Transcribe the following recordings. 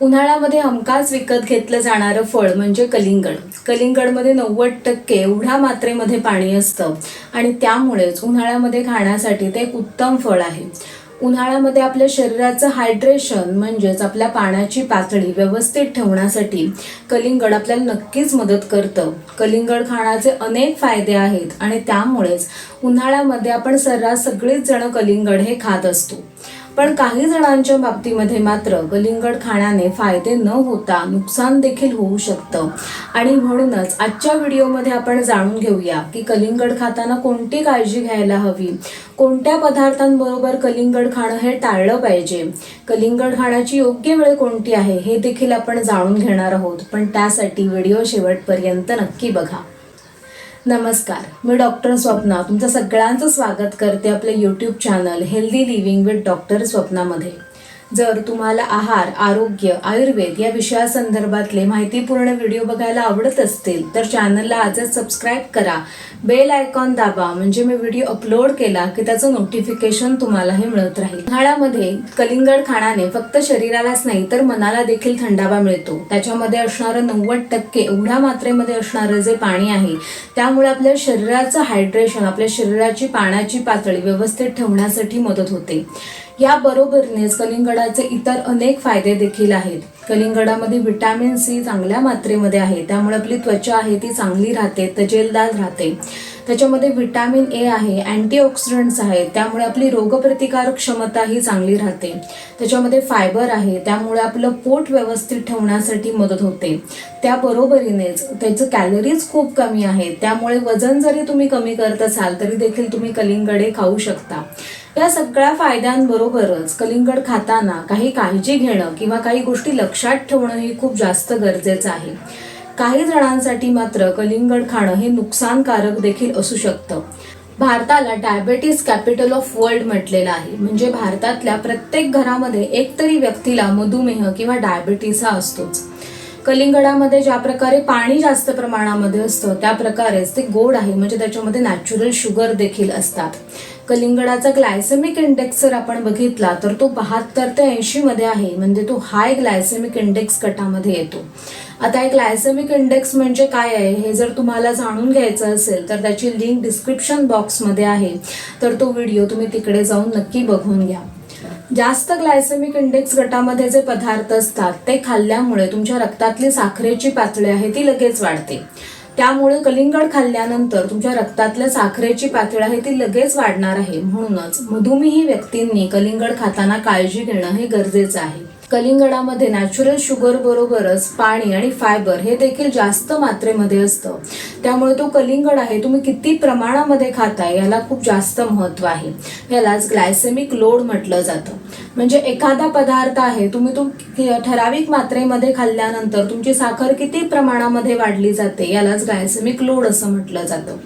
उन्हाळ्यामध्ये हमखास विकत घेतलं जाणारं फळ म्हणजे कलिंगड. कलिंगडमध्ये नव्वद टक्के एवढ्या मात्रेमध्ये पाणी असतं आणि त्यामुळेच उन्हाळ्यामध्ये खाण्यासाठी ते एक उत्तम फळ आहे. उन्हाळ्यामध्ये आपल्या शरीराचं हायड्रेशन म्हणजेच आपल्या पाण्याची पातळी व्यवस्थित ठेवण्यासाठी कलिंगड आपल्याला नक्कीच मदत करतं. कलिंगड खाण्याचे अनेक फायदे आहेत आणि त्यामुळेच उन्हाळ्यामध्ये आपण सर्रास सगळीच जण कलिंगड हे खात असतो. पण काही जणांच्या बाबतीमध्ये मात्र कलिंगड खाण्याने फायदे न होता नुकसान देखील होऊ शकतं. आणि म्हणूनच आजच्या व्हिडिओमध्ये आपण जाणून घेऊया की कलिंगड खाताना कोणती काळजी घ्यायला हवी. कोणत्या पदार्थांबरोबर कलिंगड खाणं हे टाळलं पाहिजे? कलिंगड खाण्याची योग्य वेळ कोणती आहे हे देखील आपण जाणून घेणार आहोत. पण त्यासाठी व्हिडिओ शेवटपर्यंत नक्की बघा. नमस्कार मी डॉक्टर स्वप्ना. तुमचं सगळ्यांचं स्वागत करते आपल्या YouTube channel healthy living with doctor स्वप्नामध्ये. जर तुम्हाला आहार आरोग्य आयुर्वेद या विषयासंदर्भातले माहितीपूर्ण व्हिडिओ बघायला आवडत असतील तर चॅनलला आजच सबस्क्राईब करा. बेल आयकॉन दाबा म्हणजे मी व्हिडिओ अपलोड केला की त्याचं नोटिफिकेशन तुम्हालाही मिळत राहील. उन्हाळ्यामध्ये कलिंगड खाण्याने फक्त शरीरालाच नाही तर मनाला देखील थंडावा मिळतो. त्याच्यामध्ये असणारं नव्वद टक्के एवढ्या मात्रेमध्ये असणारं जे पाणी आहे त्यामुळे आपल्या शरीराचं हायड्रेशन आपल्या शरीराची पाण्याची पातळी व्यवस्थित ठेवण्यासाठी मदत होते. याबरोबरीनेच कलिंगडाचे इतर अनेक फायदे देखील आहेत. कलिंगडामध्ये व्हिटॅमिन सी चांगल्या मात्रेमध्ये आहे. त्यामुळे आपली त्वचा आहे ती चांगली राहते तजेलदार राहते. त्याच्यामध्ये व्हिटॅमिन ए आहे अँटीऑक्सिडंट्स आहेत. त्यामुळे आपली रोगप्रतिकारक क्षमता ही चांगली राहते. त्याच्यामध्ये फायबर आहे त्यामुळे आपलं पोट व्यवस्थित ठेवण्यासाठी मदत होते. त्याबरोबरीनेच त्याचं कॅलरीज खूप कमी आहेत. त्यामुळे वजन जरी तुम्ही कमी करत असाल तरी देखील तुम्ही कलिंगडे खाऊ शकता. या सगळ्या फायद्यांबरोबरच कलिंगड खाताना काही काळजी घेणं किंवा काही गोष्टी लक्ष लक्षात ठेवणं हे खूप जास्त गरजेचं आहे. काही जणांसाठी मात्र कलिंगड खाणं हे नुकसानकारक देखील असू शकतं. भारताला डायबेटीस कॅपिटल ऑफ वर्ल्ड म्हटलेलं आहे. म्हणजे भारतातल्या प्रत्येक घरामध्ये एकतरी व्यक्तीला मधुमेह किंवा डायबेटीस हा असतोच. कलिंगडामध्ये ज्या प्रकारे पाणी जास्त प्रमाणामध्ये असतं त्या प्रकारेच ते गोड आहे. म्हणजे त्याच्यामध्ये नॅचरल शुगर देखील असतात. कलिंगडाचा ग्लायसेमिक इंडेक्स जर आपण बघितला तर तो बहात्तर ते ऐंशी मध्ये आहे. म्हणजे तो हाय ग्लायसेमिक इंडेक्स गटामध्ये येतो. आता एक ग्लायसेमिक इंडेक्स म्हणजे काय आहे? हे जर तुम्हाला जाणून घ्यायचं असेल तर त्याची लिंक डिस्क्रिप्शन बॉक्समध्ये आहे. तर तो व्हिडिओ तुम्ही तिकडे जाऊन नक्की बघून घ्या. जास्त ग्लायसेमिक इंडेक्स गटामध्ये जे पदार्थ असतात ते खाल्ल्यामुळे तुमच्या रक्तातली साखरेची पातळी आहे ती लगेच वाढते. त्यामुळे कलिंगड खाल्ल्यानंतर तुमच्या रक्तातल्या साखरेची पातळी आहे ती लगेच वाढणार आहे. म्हणूनच मधुमेही व्यक्तींनी कलिंगड खाताना काळजी घेणं हे गरजेचं आहे. कलिंगडामध्ये नॅचरल शुगर बरोबरच पाणी आणि फायबर हे देखील जास्त मात्रेमध्ये असतं. त्यामुळे तो कलिंगड आहे तुम्ही किती प्रमाणामध्ये खाताय याला खूप जास्त महत्त्व आहे. यालाच ग्लायसेमिक लोड म्हटलं जातं. म्हणजे एखादा पदार्थ आहे तुम्ही तो ठराविक मात्रेमध्ये खाल्ल्यानंतर तुमची साखर किती प्रमाणामध्ये वाढली जाते यालाच ग्लायसेमिक लोड असं म्हटलं जातं.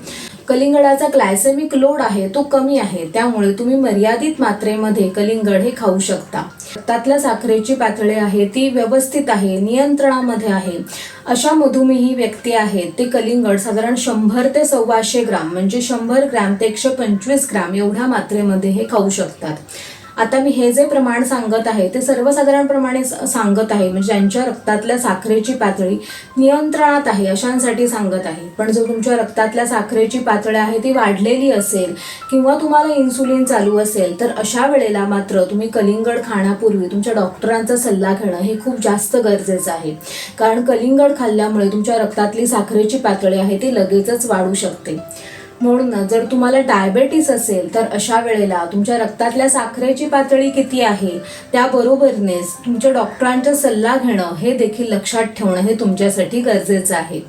कलिंगडाचा ग्लायसेमिक लोड आहे तो कमी आहे त्यामुळे तुम्ही मर्यादित मात्रेमध्ये कलिंगड हे खाऊ शकता. रक्तातल्या साखरेची पातळी आहे ती व्यवस्थित आहे नियंत्रणामध्ये आहे. अशा मधुमेही व्यक्ती आहेत ते कलिंगड साधारण शंभर ते सव्वाशे ग्राम म्हणजे शंभर ग्रॅम ते एकशे पंचवीस ग्राम एवढ्या मात्रेमध्ये हे खाऊ शकतात. आता मी हे जे प्रमाण सांगत आहे ते सर्वसाधारणप्रमाणे सांगत आहे म्हणजे ज्यांच्या रक्तातल्या साखरेची पातळी नियंत्रणात आहे अशांसाठी सांगत आहे. पण जर तुमच्या रक्तातल्या साखरेची पातळी आहे ती वाढलेली असेल किंवा तुम्हाला इन्सुलिन चालू असेल तर अशा वेळेला मात्र तुम्ही कलिंगड खाण्यापूर्वी तुमच्या डॉक्टरांचा सल्ला घेणं हे खूप जास्त गरजेचं आहे. कारण कलिंगड खाल्ल्यामुळे तुमच्या रक्तातली साखरेची पातळी आहे ती लगेचच वाढू शकते. म्हणून जर तुम्हाला डायबेटीस असेल तर अशा वेळेला तुमच्या रक्तातल्या साखरेची पातळी किती आहे त्याबरोबरनेच तुमच्या डॉक्टरांचा सल्ला घेणं हे देखील लक्षात ठेवणं हे तुमच्यासाठी गरजेचं आहे.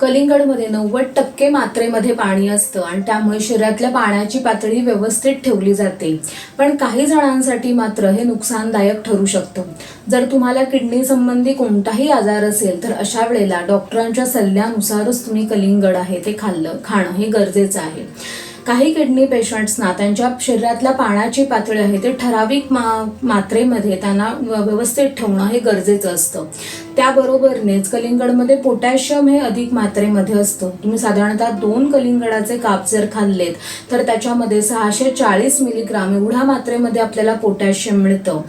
कलिंगडमध्ये नव्वद टक्के मात्रेमध्ये पाणी असतं आणि त्यामुळे शरीरातल्या पाण्याची पातळी व्यवस्थित ठेवली जाते. पण काही जणांसाठी मात्र हे नुकसानदायक ठरू शकतं. जर तुम्हाला किडनी संबंधी कोणताही आजार असेल तर अशा वेळेला डॉक्टरांच्या सल्ल्यानुसारच तुम्ही कलिंगड आहे ते खाल्लं खाणं हे गरजेचं आहे. काही किडनी पेशंट्सना त्यांच्या शरीरातल्या पाण्याची पातळी आहे ते ठराविक मा मात्रेमध्ये त्यांना व्यवस्थित ठेवणं हे गरजेचं असतं. त्याबरोबरनेच कलिंगडमध्ये पोटॅशियम हे अधिक मात्रेमध्ये असतं. तुम्ही साधारणतः दोन कलिंगडाचे काप जर खाल्लेत तर त्याच्यामध्ये सहाशे चाळीस मिलीग्राम एवढ्या मात्रेमध्ये आपल्याला पोटॅशियम मिळतं.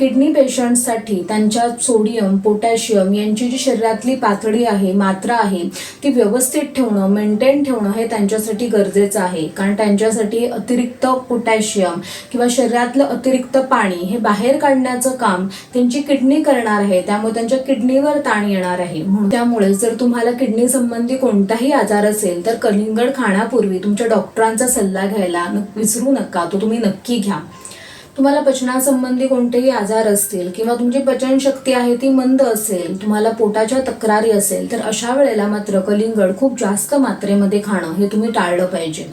किडनी पेशंटसाठी त्यांच्या सोडियम पोटॅशियम यांची जी शरीरातली पातळी आहे मात्रा आहे ती व्यवस्थित ठेवणं मेंटेन ठेवणं हे त्यांच्यासाठी गरजेचं आहे. कारण त्यांच्यासाठी अतिरिक्त पोटॅशियम किंवा शरीरातलं अतिरिक्त पाणी हे बाहेर काढण्याचं काम त्यांची किडनी करणार आहे. त्यामुळे त्यांच्या किडनीवर ताण येणार आहे. म्हणून त्यामुळे जर तुम्हाला किडनी संबंधी कोणताही आजार असेल तर कलिंगड खाण्यापूर्वी तुमच्या डॉक्टरांचा सल्ला घ्यायला न- विसरू नका. तो तुम्ही नक्की घ्या. तुम्हाला पचनासंबंधी कोणतेही आजार असतील किंवा तुमची पचनशक्ती आहे ती मंद असेल तुम्हाला पोटाच्या तक्रारी असेल तर अशा वेळेला मात्र कलिंगड खूप जास्त मात्रेमध्ये खाणं हे तुम्ही टाळलं पाहिजे.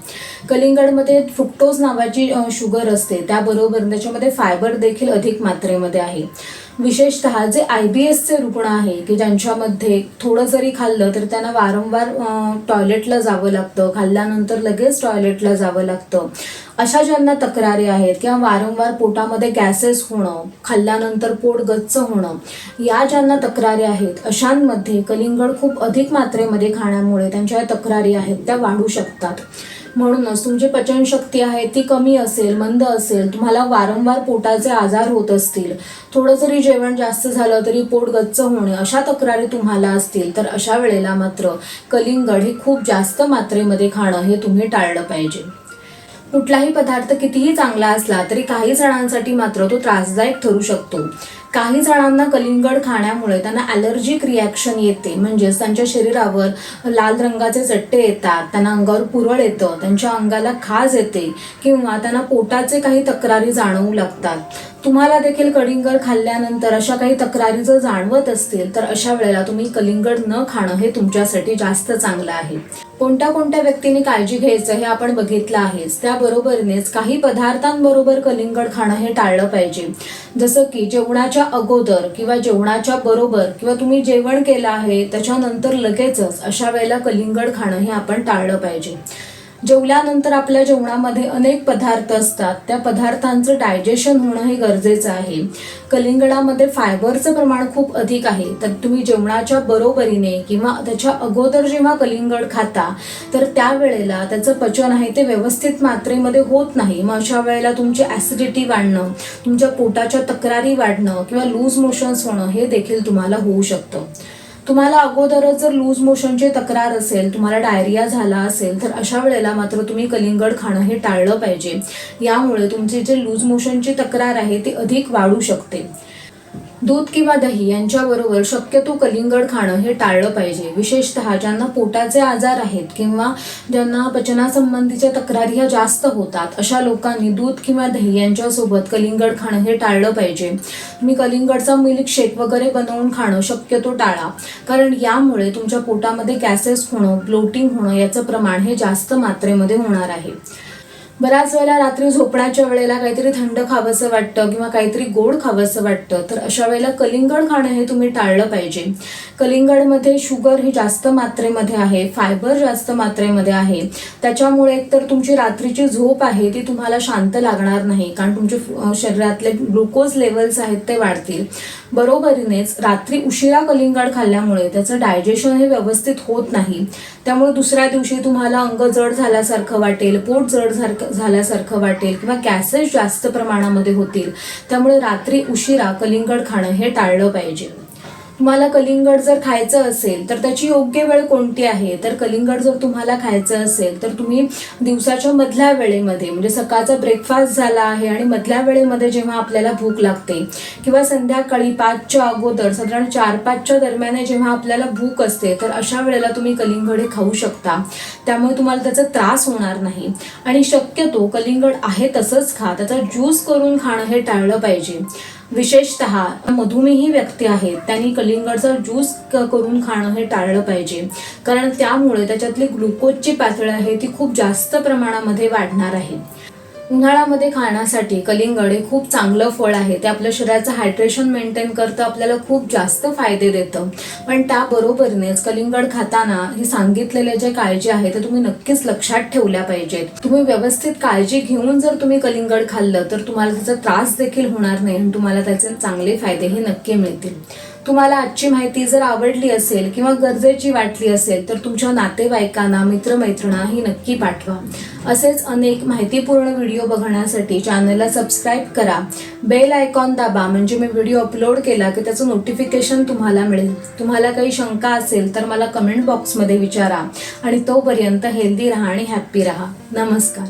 कलिंगडमध्ये फ्रुक्टोज नावाची शुगर असते त्याबरोबर त्याच्यामध्ये फायबर देखील अधिक मात्रेमध्ये आहे. विशेषतः जे आय बी एसचे रुग्ण आहे की ज्यांच्यामध्ये थोडं जरी खाल्लं तर त्यांना वारंवार टॉयलेटला जावं लागतं. खाल्ल्यानंतर लगेच टॉयलेटला जावं लागतं. अशा ज्यांना तक्रारी आहेत किंवा वारंवार पोटामध्ये गॅसेस होणं खाल्ल्यानंतर पोट गच्च होणं या ज्यांना तक्रारी आहेत अशांमध्ये कलिंगड खूप अधिक मात्रेमध्ये खाण्यामुळे त्यांच्या तक्रारी आहेत त्या वाढू शकतात. म्हणूनच तुमची पचनशक्ती आहे ती कमी असेल मंद असेल तुम्हाला वारंवार पोटाचे आजार होत असतील. थोडं जरी जेवण जास्त झालं तरी पोट गच्च होणे अशा तक्रारी तुम्हाला असतील तर अशा वेळेला मात्र कलिंगड हे खूप जास्त मात्रेमध्ये खाणं हे तुम्ही टाळलं पाहिजे. कुठलाही पदार्थ कितीही चांगला असला तरी काही जणांसाठी मात्र तो त्रासदायक ठरू शकतो. काही जणांना कलिंगड खाण्यामुळे त्यांना ॲलर्जिक रिॲक्शन येते. म्हणजेच त्यांच्या शरीरावर लाल रंगाचे चट्टे येतात त्यांना अंगावर पुरळ येतं त्यांच्या अंगाला खाज येते किंवा त्यांना पोटाचे काही तक्रारी जाणवू लागतात. तुम्हाला देखील कलिंगड खाल्ल्यानंतर अशा काही तक्रारी जर जाणवत असतील तर अशा वेळेला तुम्ही कलिंगड न खाणं हे तुमच्यासाठी जास्त चांगलं आहे. कोणत्या कोणत्या व्यक्तीने काळजी घ्यायचं हे आपण बघितलं आहेच. त्याबरोबरीनेच काही पदार्थांबरोबर कलिंगड खाणं हे टाळलं पाहिजे. जसं की जेवणाच्या अगोदर किंवा जेवणाच्या बरोबर किंवा तुम्ही जेवण केलं आहे त्याच्यानंतर लगेचच अशा वेळेला कलिंगड खाणं हे आपण टाळलं पाहिजे. जेवल्यानंतर आपल्या जेवणामध्ये अनेक पदार्थ असतात. त्या पदार्थांचं डायजेशन होणं हे गरजेचं आहे. कलिंगडामध्ये फायबरचं प्रमाण खूप अधिक आहे. तर तुम्ही जेवणाच्या बरोबरीने किंवा त्याच्या अगोदर जेव्हा कलिंगड खाता तर त्यावेळेला त्याचं पचन आहे ते व्यवस्थित मात्रेमध्ये होत नाही. मग अशा वेळेला तुमची ॲसिडिटी वाढणं तुमच्या पोटाच्या तक्रारी वाढणं किंवा लूज मोशन्स होणं हे देखील तुम्हाला होऊ शकतं. तुम्हाला अगोदरच जर लूज मोशनची तक्रार असेल तुम्हाला डायरिया झाला असेल तर अशा वेळेला मात्र तुम्ही कलिंगड खाणं हे टाळलं पाहिजे. यामुळे तुमची जे लूज मोशनची तक्रार आहे ती अधिक वाढू शकते. दूध किंवा दही यांच्याबरोबर शक्यतो कलिंगड खाणं हे टाळलं पाहिजे. विशेषतः ज्यांना पोटाचे आजार आहेत किंवा ज्यांना पचनासंबंधीच्या तक्रारी ह्या जास्त होतात अशा लोकांनी दूध किंवा दही यांच्यासोबत कलिंगड खाणं हे टाळलं पाहिजे. तुम्ही कलिंगडचा मिल्क शेक वगैरे बनवून खाणं शक्यतो टाळा. कारण यामुळे तुमच्या पोटामध्ये गॅसेस होणं ब्लोटिंग होणं याचं प्रमाण हे जास्त मात्रेमध्ये होणार आहे. बऱ्याच वेळेला रात्री झोपण्याच्या वेळेला काहीतरी थंड खावंसं वाटतं किंवा काहीतरी गोड खावंसं वाटतं. तर अशा वेळेला कलिंगड खाणं हे तुम्ही टाळलं पाहिजे. कलिंगडमध्ये शुगर ही जास्त मात्रेमध्ये आहे फायबर जास्त मात्रेमध्ये आहे. त्याच्यामुळे एकतर तुमची रात्रीची झोप आहे ती तुम्हाला शांत लागणार नाही कारण तुमचे शरीरातले ग्लुकोज लेवल्स आहेत ते वाढतील. बरोबरीनेच रात्री उशिरा कलिंगड खाल्ल्यामुळे त्याचं डायजेशन हे व्यवस्थित होत नाही. त्यामुळे दुसऱ्या दिवशी तुम्हाला अंग जड झाल्यासारखं वाटेल पोट जड झालं झाल्यासारखं वाटेल किंवा गॅसेस जास्त प्रमाणामध्ये होतील त्यामुळे रात्री उशिरा कलिंगड खाणं हे टाळलं पाहिजे. तुम्हाला कलिंगड जर खायचं असेल तर त्याची योग्य वेळ कोणती आहे? तर कलिंगड जर तुम्हाला खायचं असेल तर तुम्ही दिवसाच्या मधल्या वेळेमध्ये म्हणजे सकाळचा ब्रेकफास्ट झाला आहे आणि मधल्या वेळेमध्ये जेव्हा आपल्याला भूक लागते किंवा संध्याकाळी पाचच्या अगोदर साधारण चार पाचच्या दरम्यान जेव्हा आपल्याला भूक असते तर अशा वेळेला तुम्ही कलिंगड हे खाऊ शकता. त्यामुळे तुम्हाला त्याचा त्रास होणार नाही. आणि शक्यतो कलिंगड आहे तसंच खा त्याचा ज्यूस करून खाणं हे टाळलं पाहिजे. विशेषतः मधुमेही व्यक्ती आहेत त्यांनी कलिंगडचा ज्यूस करून खाणं हे टाळलं पाहिजे. कारण त्यामुळे त्याच्यातली ग्लुकोजची पातळी आहे ती खूप जास्त प्रमाणामध्ये वाढणार आहे. उन्हाळ्यामध्ये खाण्यासाठी कलिंगड हे खूप चांगलं फळ आहे. ते आपल्या शरीराचं हायड्रेशन मेंटेन करतं आपल्याला खूप जास्त फायदे देतं. पण त्याबरोबरीनेच कलिंगड खाताना हे सांगितलेल्या ज्या काळजी आहे ते तुम्ही नक्कीच लक्षात ठेवल्या पाहिजेत. तुम्ही व्यवस्थित काळजी घेऊन जर तुम्ही कलिंगड खाल्लं तर तुम्हाला त्याचा त्रास देखील होणार नाही आणि तुम्हाला त्याचे चांगले फायदेही नक्की मिळतील. तुम्हाला आजची माहिती जर आवडली असेल किंवा गरजेची वाटली असेल तर तुमच्या नातेवाईकांना मित्रमैत्रिणा ही नक्की पाठवा. असेच अनेक माहितीपूर्ण व्हिडिओ बघण्यासाठी चॅनलला सबस्क्राईब करा. बेल आयकॉन दाबा म्हणजे मी व्हिडिओ अपलोड केला की त्याचं नोटिफिकेशन तुम्हाला मिळेल. तुम्हाला काही शंका असेल तर मला कमेंट बॉक्समध्ये विचारा आणि तोपर्यंत हेल्दी राहा आणि हॅप्पी राहा. नमस्कार.